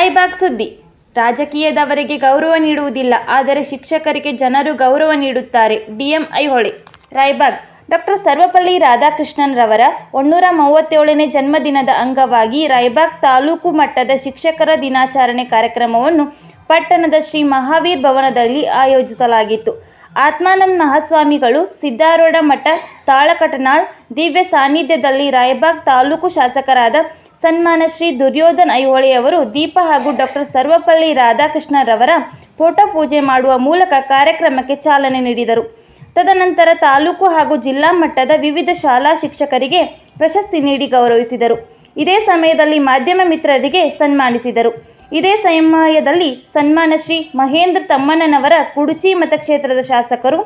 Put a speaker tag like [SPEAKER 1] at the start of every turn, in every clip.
[SPEAKER 1] ರಾಯಬಾಗ್ ಸುದ್ದಿ. ರಾಜಕೀಯದವರಿಗೆ ಗೌರವ ನೀಡುವುದಿಲ್ಲ, ಆದರೆ ಶಿಕ್ಷಕರಿಗೆ ಜನರು ಗೌರವ ನೀಡುತ್ತಾರೆ. D M Aihole Raybag. Doctor Sarvepalli Radhakrishnan ರವರ ಒಂದೂರ ಮೂವತ್ತೇಳನೇ ಜನ್ಮದಿನದ ಅಂಗವಾಗಿ ರಾಯ್ಬಾಗ್ ತಾಲೂಕು ಮಟ್ಟದ ಶಿಕ್ಷಕರ ದಿನಾಚರಣೆ ಕಾರ್ಯಕ್ರಮವನ್ನು ಪಟ್ಟಣದ ಶ್ರೀ ಮಹಾವೀರ್ ಭವನದಲ್ಲಿ ಆಯೋಜಿಸಲಾಗಿತ್ತು. ಆತ್ಮಾನಂದ್ ಮಹಾಸ್ವಾಮಿಗಳು, ಸಿದ್ದಾರೂಢ ಮಠ, ತಾಳಕಟನಾಳ್, ದಿವ್ಯ ಸಾನ್ನಿಧ್ಯದಲ್ಲಿ ರಾಯಬಾಗ್ ತಾಲೂಕು ಶಾಸಕರಾದ ಸನ್ಮಾನ ಶ್ರೀ ದುರ್ಯೋಧನ್ ಐಹೊಳೆಯವರು ದೀಪ ಹಾಗೂ ಡಾಕ್ಟರ್ ಸರ್ವಪಲ್ಲಿ ರಾಧಾಕೃಷ್ಣರವರ ಫೋಟೋ ಪೂಜೆ ಮಾಡುವ ಮೂಲಕ ಕಾರ್ಯಕ್ರಮಕ್ಕೆ ಚಾಲನೆ ನೀಡಿದರು. ತದನಂತರ ತಾಲೂಕು ಹಾಗೂ ಜಿಲ್ಲಾ ಮಟ್ಟದ ವಿವಿಧ ಶಾಲಾ ಶಿಕ್ಷಕರಿಗೆ ಪ್ರಶಸ್ತಿ ನೀಡಿ ಗೌರವಿಸಿದರು. ಇದೇ ಸಮಯದಲ್ಲಿ ಮಾಧ್ಯಮ ಮಿತ್ರರಿಗೆ ಸನ್ಮಾನಿಸಿದರು. ಇದೇ ಸಮಯದಲ್ಲಿ ಸನ್ಮಾನ ಶ್ರೀ ಮಹೇಂದ್ರ ತಮ್ಮಣ್ಣನವರ ಕುಡುಚಿ ಮತಕ್ಷೇತ್ರದ ಶಾಸಕರು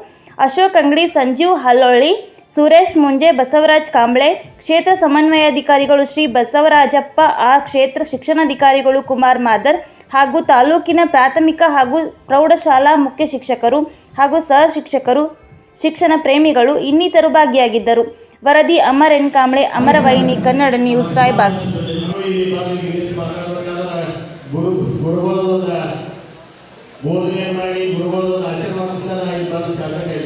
[SPEAKER 1] ಅಶೋಕ್ ಅಂಗಡಿ, ಸಂಜೀವ್ ಹಲ್ಲೊಳ್ಳಿ ಸುರೇಶ್ ಮುಂಜೆ ಬಸವರಾಜ್ ಕಾಂಬ್ಳೆ, ಕ್ಷೇತ್ರ ಸಮನ್ವಯಾಧಿಕಾರಿಗಳು ಶ್ರೀ ಬಸವರಾಜಪ್ಪ, ಆ ಕ್ಷೇತ್ರ ಶಿಕ್ಷಣಾಧಿಕಾರಿಗಳು ಕುಮಾರ್ ಮಾದರ್ ಹಾಗೂ ತಾಲೂಕಿನ ಪ್ರಾಥಮಿಕ ಹಾಗೂ ಪ್ರೌಢಶಾಲಾ ಮುಖ್ಯ ಶಿಕ್ಷಕರು ಹಾಗೂ ಸಹ ಶಿಕ್ಷಕರು, ಶಿಕ್ಷಣ ಪ್ರೇಮಿಗಳು ಇನ್ನಿತರು ಭಾಗಿಯಾಗಿದ್ದರು. ವರದಿ ಅಮರ್ ಎನ್ ಕಾಂಬ್ಳೆ ಅಮರವಾಹಿನಿ ಕನ್ನಡ ನ್ಯೂಸ್, ರಾಯಬಾಗ್.
[SPEAKER 2] ಬೋಧನೆ ಮಾಡಿ ಗುರುಗಳೊಂದು ಆಶೀರ್ವಾದ ಕೊಡ್ತಾರೆ ಇಲ್ಲಿ ಶಾಸಕ ಹೇಳಿ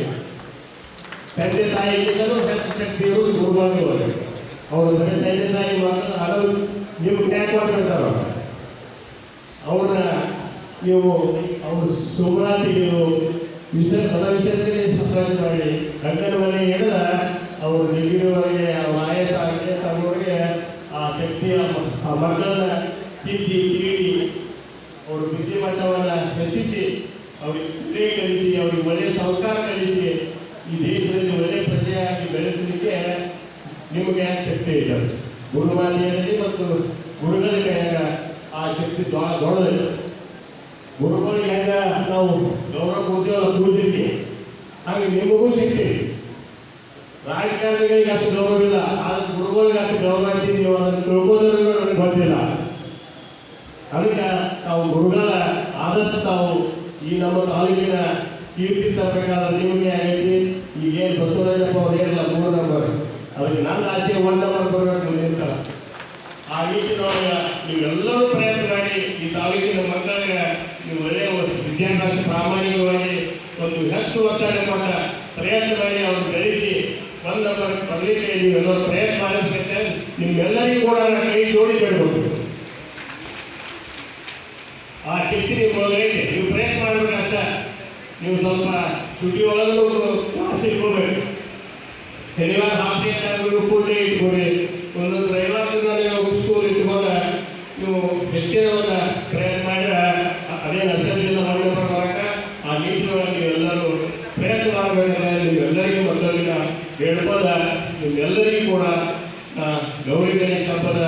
[SPEAKER 2] ತಂದೆ ತಾಯಿಯಿಂದಲೂ ಹೆಚ್ಚು ಶಕ್ತಿ ಇರುವುದು ಗುರುಗಳಿಗೆ ಅವರು ತಂದೆ ತಾಯಿ ಮಾತ್ರ ಹಲವು ನೀವು ಟ್ಯಾಕ್ ಮಾಡ್ಕೊಳ್ತಾರ ಅವ್ರನ್ನ ನೀವು ಅವ್ರ ಸುಮರಾತಿ ನೀವು ವಿಷಯ ಪದ ವಿಷಯದಲ್ಲಿ ಸಂತೋಷ ಮಾಡಿ, ಅಂಗನವಾಡಿ ಹಿಡಿದ ಅವರು ನಿಗಿರುವವರಿಗೆ ಆಯಸ ಆಗಿದೆ ತಮ್ಮವರಿಗೆ ಆ ಶಕ್ತಿಯ ಆ ಮಕ್ಕಳನ್ನ ತಿದ್ದಿ ತಿರುಗಿ ಅವರು ಬುದ್ಧಿ ಮಟ್ಟವನ್ನು ಹೆಚ್ಚಿಸಿ, ಅವ್ರಿಗೆ ಕಲಿಸಿ, ಅವ್ರಿಗೆ ಒಳ್ಳೆಯ ಸಂಸ್ಕಾರ ಕಲಿಸಿ, ಈ ದೇಶದಲ್ಲಿ ಪ್ರಜೆಯಾಗಿ ಬೆಳೆಸಲಿಕ್ಕೆ ನಿಮಗೆ ಶಕ್ತಿ ಇದೆ ಗುರುವಾಲಿಯಲ್ಲಿ ಮತ್ತು ಗುರುಗಳ ಕೈಯಾಗ ಆ ಶಕ್ತಿ ದೊಡ್ಡ ದೊಡ್ಡದಿದೆ ಗುರುಗಳಿಗೆ ಹೆಂಗ ನಾವು ಗೌರವ ಕೊಡ್ತೀವಲ್ಲ ಪೂಜೆಗೆ ಹಾಗೆ ನಿಮಗೂ ಶಕ್ತಿ. ರಾಜಕಾರಣಿಗಳಿಗೆ ಅಷ್ಟು ಗೌರವ ಇಲ್ಲ, ಆದ್ರೆ ಗುರುಗಳಿಗೆ ಅಷ್ಟು ಗೌರವ ಐತಿ ನೀವು ಅದನ್ನು ತಿಳ್ಕೋದ್ರೂ ನನಗೆ ಗೊತ್ತಿಲ್ಲ. ಅದಕ್ಕೆ ತಾವು ಗುರುಗಳ ಆದಷ್ಟು ತಾವು ಈ ನಮ್ಮ ತಾಲೂಕಿನ ಕೀರ್ತಿ ತರಬೇಕಾದ ನಿಮಗೆ ಆಗೈತಿ. ಈಗೇನು ನೀವೆಲ್ಲರೂ ಪ್ರಯತ್ನ ಮಾಡಿ ಈ ತಾಲೂಕಿನ ಮಕ್ಕಳಿಗೆ ನೀವು ಒಳ್ಳೆಯ ವಿದ್ಯಾಭ್ಯಾಸ ಪ್ರಾಮಾಣಿಕವಾಗಿ ಒಂದು ಹೆಚ್ಚು ಒತ್ತಡ ಕೊಟ್ಟ ಪ್ರಯತ್ನ ಮಾಡಿ ಅವರು ಬೆಳೆಸಿ ನಂಬರ್ ಬರಲಿಕ್ಕೆ ನೀವೆಲ್ಲರೂ ಪ್ರಯತ್ನ ಮಾಡಬೇಕಂತೆ ನಿಮ್ಮೆಲ್ಲರಿಗೂ ಕೂಡ ಕೈ ಜೋಡಿ ಬೇಡಬೇಕು ಆ ಶಕ್ತಿ ಒಳಗೆ ನೀವು ಪ್ರಯತ್ನ ಮಾಡಬೇಕಂತ ನೀವು ಸ್ವಲ್ಪ ಸುದ್ದಿ ಒಳಗೂ ಕ್ಲಾಸ್ ಇಟ್ಕೋಬೇಕು ಶನಿವಾರ ಹಾಫ್ ಡೇ ನೀವು ಇಟ್ಕೊಡಿ. ಒಂದೊಂದು ಗೌರಿ ಗಣೇಶ ಹಬ್ಬದ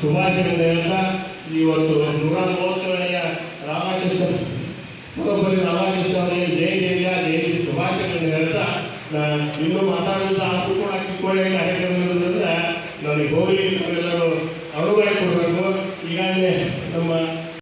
[SPEAKER 2] ಶುಭಾಶಯಗಳು ಹೇಳ್ತಾ, ಇವತ್ತು ನೂರ ಮೂವತ್ತೇಳೆಯ ರಾಮಕೃಷ್ಣ ಪುರಪಲ್ಲಿ ರಾಮಕೃಷ್ಣ ಅವರಿಗೆ ಜೈ ದೇವಿಯ ಜೈ ಶುಭಾಶಯಗಳನ್ನು ಹೇಳ್ತಾ ಇನ್ನು ಮಾತಾಡುತ್ತಾ ಕೂಡ ಕಿಕ್ಕೊಳ್ಳೆಯಲ್ಲಿ ಹರಿದಿರುವುದರಿಂದ ನನಗೆ ಗೌರಿ